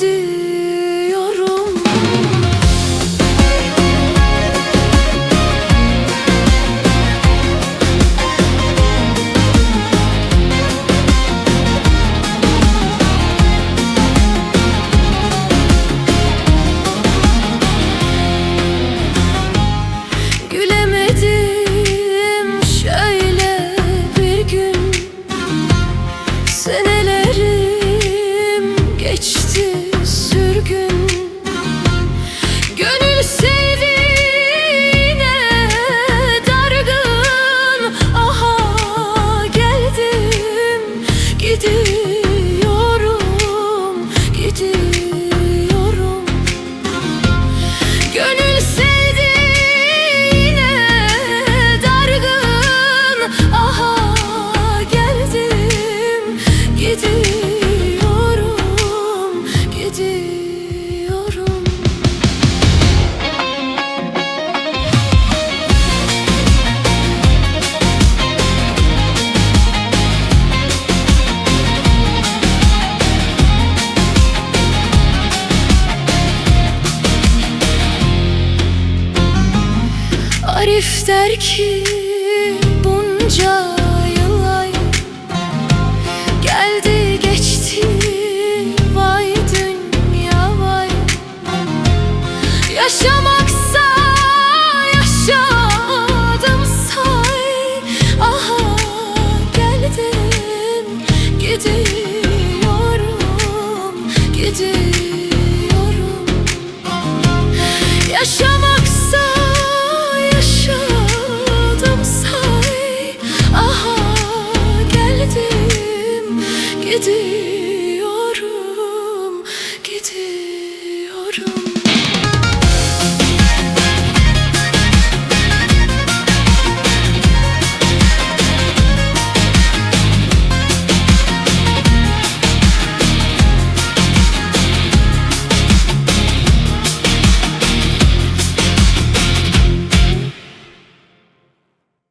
dû Arif der ki bunca yıllar Geldi geçti vay dünya vay. Yaşamaksa yaşadım say Aha geldim gidiyorum gidiyorum. Yaşamak to